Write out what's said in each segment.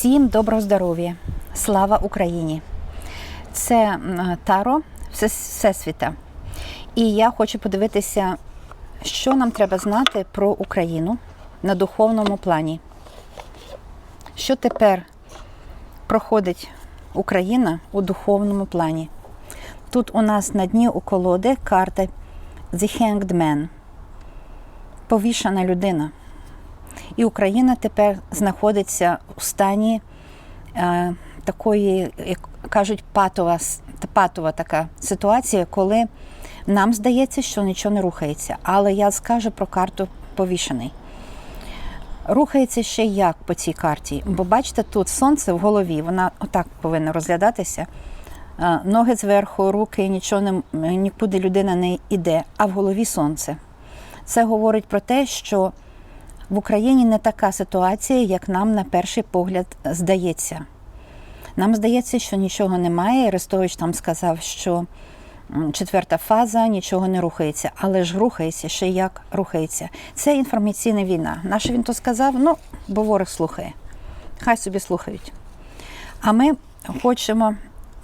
Всім доброго здоров'я! Слава Україні! Це Таро Всесвіта. І я хочу подивитися, що нам треба знати про Україну на духовному плані. Що тепер проходить Україна у духовному плані? Тут у нас на дні у колоди карта The Hanged Man. Повішана людина. І Україна тепер знаходиться у стані е, такої, як кажуть, патова, патова така ситуація, коли нам здається, що нічого не рухається. Але я скажу про карту повішений. Рухається ще як по цій карті. Бо бачите, тут сонце в голові, вона отак повинна розглядатися. Е, Ноги зверху, руки, нічого не, нікуди людина не йде, а в голові сонце. Це говорить про те, що в Україні не така ситуація, як нам на перший погляд здається. Нам здається, що нічого немає. Арестович там сказав, що четверта фаза нічого не рухається, але ж рухається ще як рухається. Це інформаційна війна. Наше він то сказав? Ну, бо ворог слухає. Хай собі слухають. А ми хочемо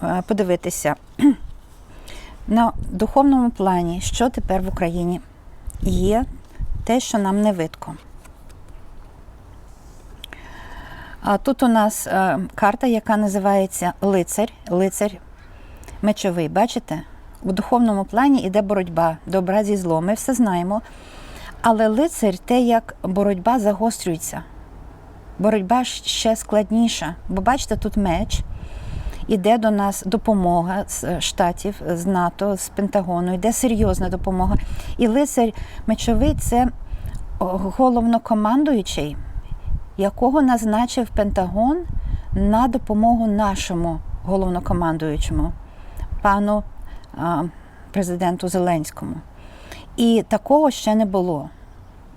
е, подивитися на духовному плані, що тепер в Україні є те, що нам не видко. А тут у нас е, карта, яка називається Лицар, лицар мечовий. Бачите? У духовному плані йде боротьба, добра зі злом. Ми все знаємо. Але лицар те, як боротьба загострюється. Боротьба ще складніша. Бо бачите, тут меч. Іде до нас допомога з е, штатів, з НАТО, з Пентагону, йде серйозна допомога. І лицар мечовий це головнокомандуючий, якого назначив Пентагон на допомогу нашому головнокомандуючому, пану президенту Зеленському. І такого ще не було.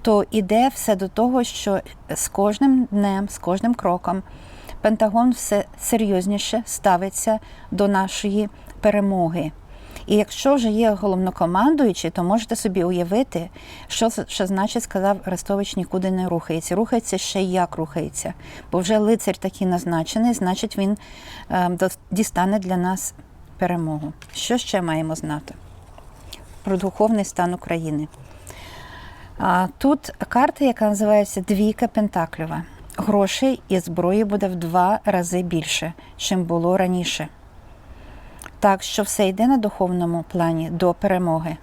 То іде все до того, що з кожним днем, з кожним кроком Пентагон все серйозніше ставиться до нашої перемоги. І якщо вже є головнокомандуючий, то можете собі уявити, що, що значить сказав Арестович нікуди не рухається. Рухається ще як рухається. Бо вже лицар такий назначений, значить він е, дістане для нас перемогу. Що ще маємо знати? Про духовний стан України. А, тут карта, яка називається Двійка Пентаклєва. Грошей і зброї буде в два рази більше, чим було раніше. Так що все йде на духовному плані до перемоги.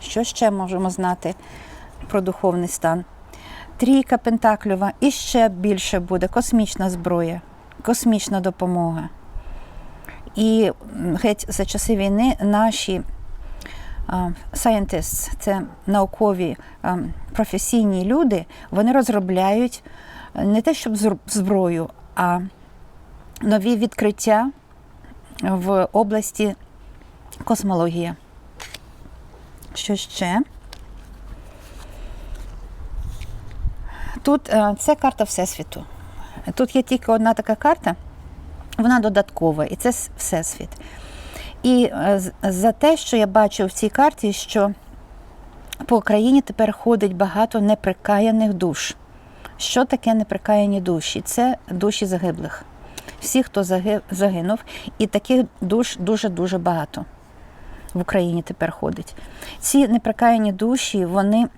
Що ще можемо знати про духовний стан? Трійка Пентакльова і ще більше буде космічна зброя, космічна допомога. І геть за часи війни наші scientists, це наукові професійні люди, вони розробляють е, не те, щоб зброю, а нові відкриття в області космології. Що ще? Тут е, це карта Всесвіту. Тут є тільки одна така карта, вона додаткова, і це Всесвіт. І е, за те, що я бачу в цій карті, що по Україні тепер ходить багато неприкаяних душ. Що таке неприкаяні душі? Це душі загиблих. Всі, хто заги- загинув, і таких душ дуже-дуже багато в Україні тепер ходить. Ці неприкаяні душі, вони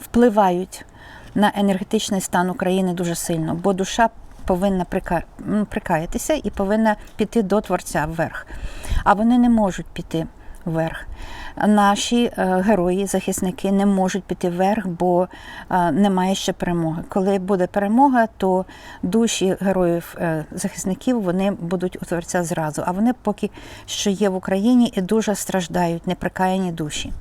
впливають на енергетичний стан України дуже сильно, бо душа повинна прика... прикаятися і повинна піти до Творця вверх. А вони не можуть піти вверх. Наші е, герої, захисники не можуть піти вверх, бо е, немає ще перемоги. Коли буде перемога, то душі героїв е, вони будуть у Творця зразу. А вони поки що є в Україні і дуже страждають неприкаяні душі.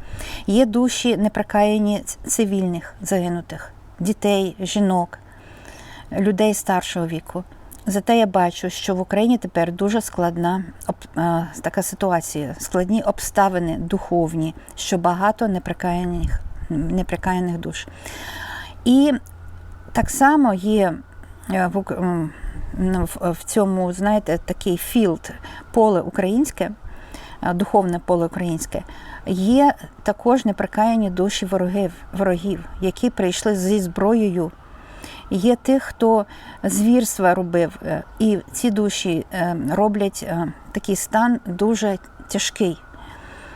Є душі неприкаяні цивільних загинутих, дітей, жінок, людей старшого віку. Зате я бачу, що в Україні тепер дуже складна е, така ситуація, складні обставини духовні, що багато неприкаяних, неприкаяних душ. І так само є е, в, цьому, знаєте, такий філд, поле українське, е, духовне поле українське, є також неприкаяні душі ворогів, ворогів, які прийшли зі зброєю є тих, хто звірства робив, е, і ці душі е, роблять е, такий стан дуже тяжкий,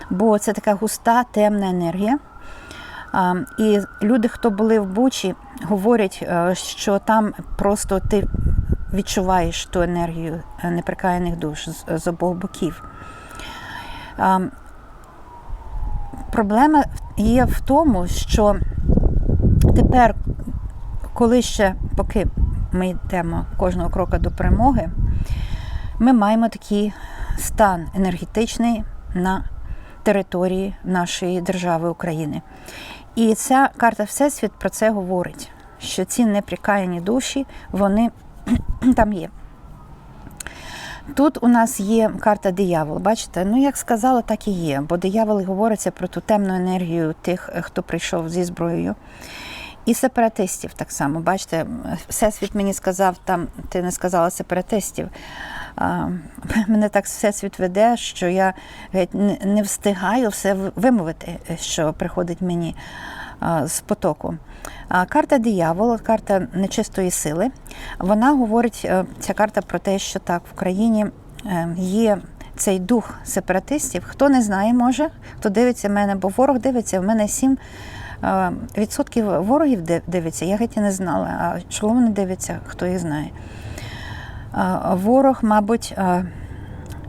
бо це така густа, темна енергія. І люди, хто були в Бучі, говорять, що там просто ти відчуваєш ту енергію неприкаяних душ з обох боків. Проблема є в тому, що тепер, коли ще поки ми йдемо кожного кроку до перемоги, ми маємо такий стан енергетичний на території нашої держави України. І ця карта Всесвіт про це говорить, що ці неприкаяні душі, вони там є. Тут у нас є карта диявол. Бачите, ну як сказала, так і є. Бо диявол говориться про ту темну енергію тих, хто прийшов зі зброєю. І сепаратистів так само. Бачите, Всесвіт мені сказав, там ти не сказала сепаратистів. А, мене так Всесвіт веде, що я геть не- встигаю все вимовити, що приходить мені а, з потоку. А карта диявола, карта нечистої сили, вона говорить, е, ця карта про те, що так, в країні е, є цей дух сепаратистів. Хто не знає, може, хто дивиться мене, бо ворог дивиться, в мене сім відсотків ворогів дивиться. Я геть і не знала. А чого вони дивляться, хто їх знає. Ворог, мабуть,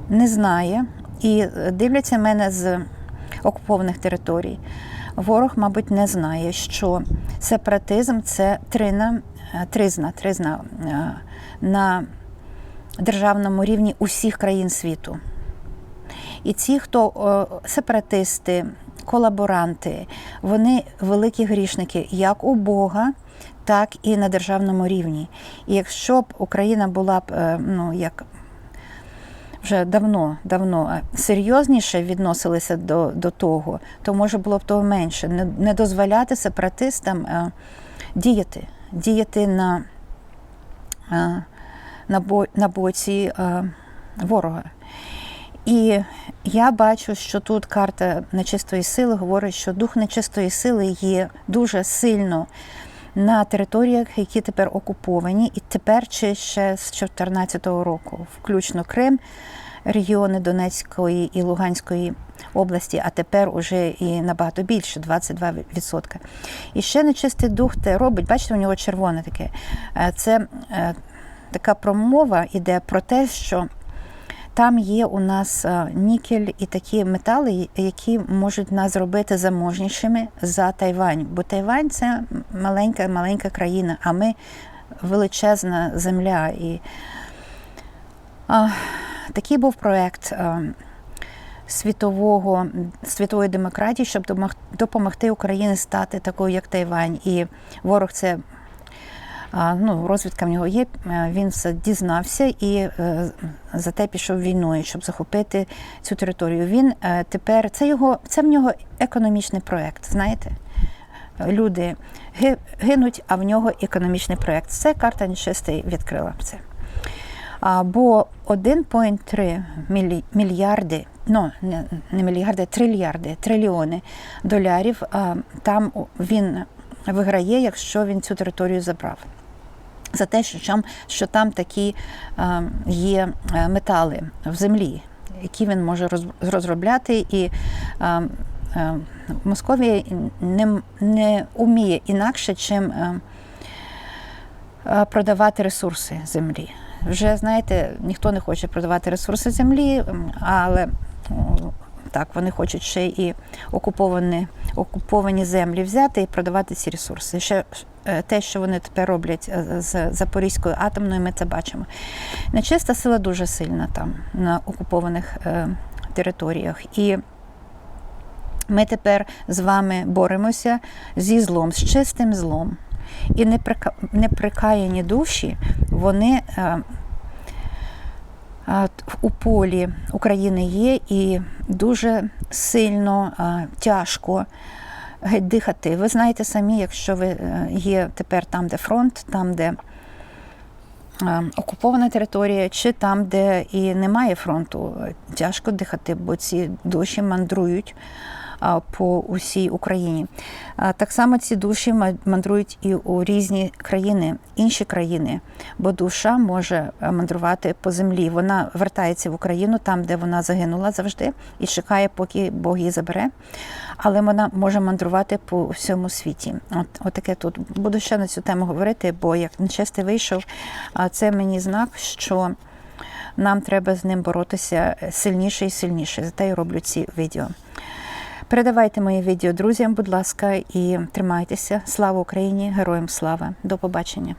не знає і дивляться мене з окупованих територій. Ворог, мабуть, не знає, що сепаратизм це трина, тризна, тризна на державному рівні усіх країн світу. І ці, хто сепаратисти, колаборанти, вони великі грішники як у Бога, так і на державному рівні. І якщо б Україна була б е, ну, як вже давно, давно е, серйозніше відносилися до, до того, то може було б того менше. Не, не дозволяти сепаратистам е, діяти, діяти на, е, на, бо, на боці е, ворога. І я бачу, що тут карта нечистої сили говорить, що дух нечистої сили є дуже сильно на територіях, які тепер окуповані, і тепер чи ще з 2014 року, включно Крим, регіони Донецької і Луганської області, а тепер уже і набагато більше 22%. І ще нечистий дух те робить, бачите, у нього червоне таке. Е, Це е, така промова іде про те, що там є у нас е, нікель і такі метали, які можуть нас зробити заможнішими за Тайвань. Бо Тайвань це маленька, маленька країна, а ми величезна земля. І а, такий був проєкт а, світового, світової демократії, щоб допомогти Україні стати такою, як Тайвань. І ворог це ну, розвідка в нього є, е, він все дізнався і е, за те пішов війною, щоб захопити цю територію. Він е, тепер це його, це в нього економічний проєкт, знаєте? Люди гинуть, а в нього економічний проєкт. Це карта нечистий відкрила це. Бо 1,3 мілі- мільярди, ну не, не мільярди, трильярди, трильйони долярів, там він виграє, якщо він цю територію забрав. За те, що там, що там такі е, є е, метали в землі, які він може розробляти, і е, Московія не, не уміє інакше, чим продавати ресурси землі. Вже знаєте, ніхто не хоче продавати ресурси землі, але так вони хочуть ще і окуповані, окуповані землі взяти і продавати ці ресурси. Ще те, що вони тепер роблять е, з Запорізькою атомною, ми це бачимо. Нечиста сила дуже сильна там на окупованих е, територіях. І ми тепер з вами боремося зі злом, з чистим злом. І неприкаяні душі, вони е, е, у полі України є і дуже сильно е, тяжко геть дихати. Ви знаєте самі, якщо ви е, є тепер там, де фронт, там, де е, окупована територія, чи там, де і немає фронту, е, тяжко дихати, бо ці душі мандрують по усій Україні. Так само ці душі ма- мандрують і у різні країни, інші країни, бо душа може е, мандрувати по землі. Вона вертається в Україну, там, де вона загинула завжди, і чекає, поки Бог її забере. Але вона може мандрувати по всьому світі. От, от таке тут. Буду ще на цю тему говорити, бо як нечистий вийшов, це мені знак, що нам треба з ним боротися сильніше і сильніше. Зате я роблю ці відео. Передавайте моє відео друзям, будь ласка, і тримайтеся. Слава Україні! Героям слава! До побачення!